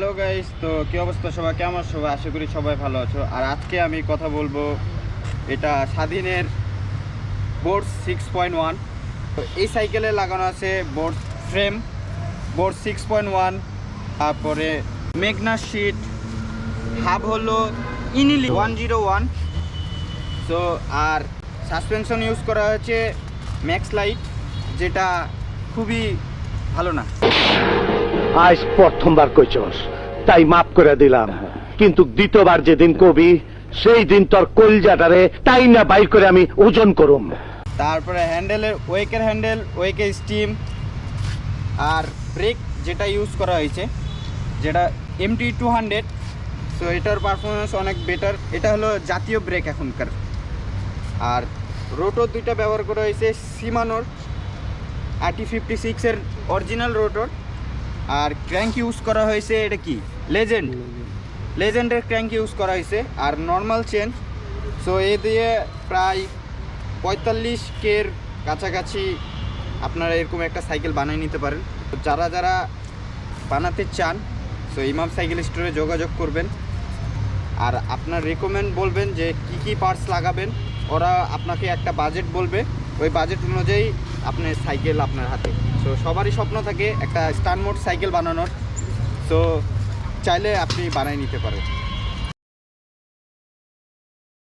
Guys তো কি অবস্থা সবাই কেমন সবাই? আশা করি সবাই ভালো আছো। আর আজকে আমি কথা বলব এটা স্বাধীনের বোর্ড সিক্স পয়েন্ট ওয়ান তো এই সাইকেলে লাগানো আছে board frame, board six point one তারপরে মেঘনা শিট হাব হলো ইনিলি ওয়ান জিরো ওয়ান সো আর সাসপেনশন ইউজ করা হয়েছে ম্যাক্স লাইট, যেটা খুবই ভালো না। আজ প্রথমবার কইছস। তাই মাফ করে দিলাম। কিন্তু দ্বিতীয়বার যেদিন কবি, সেই দিন তোর কলজাটারে তাই না বাইর করে আমি ওজন করুম। তারপরে হ্যান্ডেলের ওয়েকের হ্যান্ডেল, ওয়েকের স্টিম আর ব্রেক যেটা ইউজ করা হয়েছে, যেটা এমটি টু হান্ড্রেড সো এটার পারফরমেন্স অনেক বেটার এটা হলো জাতীয় ব্রেক এখনকার। আর রোটর দুইটা ব্যবহার করা হয়েছে সিমানোর আরটি ফিফটি সিক্সের অরিজিনাল রোটর আর ক্র্যাঙ্ক ইউজ করা হয়েছে এটা কি? লেজেন্ড লেজেন্ডের ক্র্যাঙ্ক ইউজ করা হয়েছে আর নর্মাল চেন সো এ দিয়ে প্রায় পঁয়তাল্লিশ কের কাছাকাছি আপনারা এরকম একটা সাইকেল বানিয়ে নিতে পারেন। যারা যারা বানাতে চান সো ইমাম সাইকেল স্টোরে যোগাযোগ করবেন। আর আপনার রেকমেন্ড বলবেন যে কি কি পার্টস লাগাবেন, ওরা আপনাকে একটা বাজেট বলবে। ওই বাজেট অনুযায়ী আপনার সাইকেল আপনার হাতে। সো সবারই স্বপ্ন থাকে একটা স্টান মোড সাইকেল বানানোর। সো চাইলে আপনি বানাই নিতে পারেন।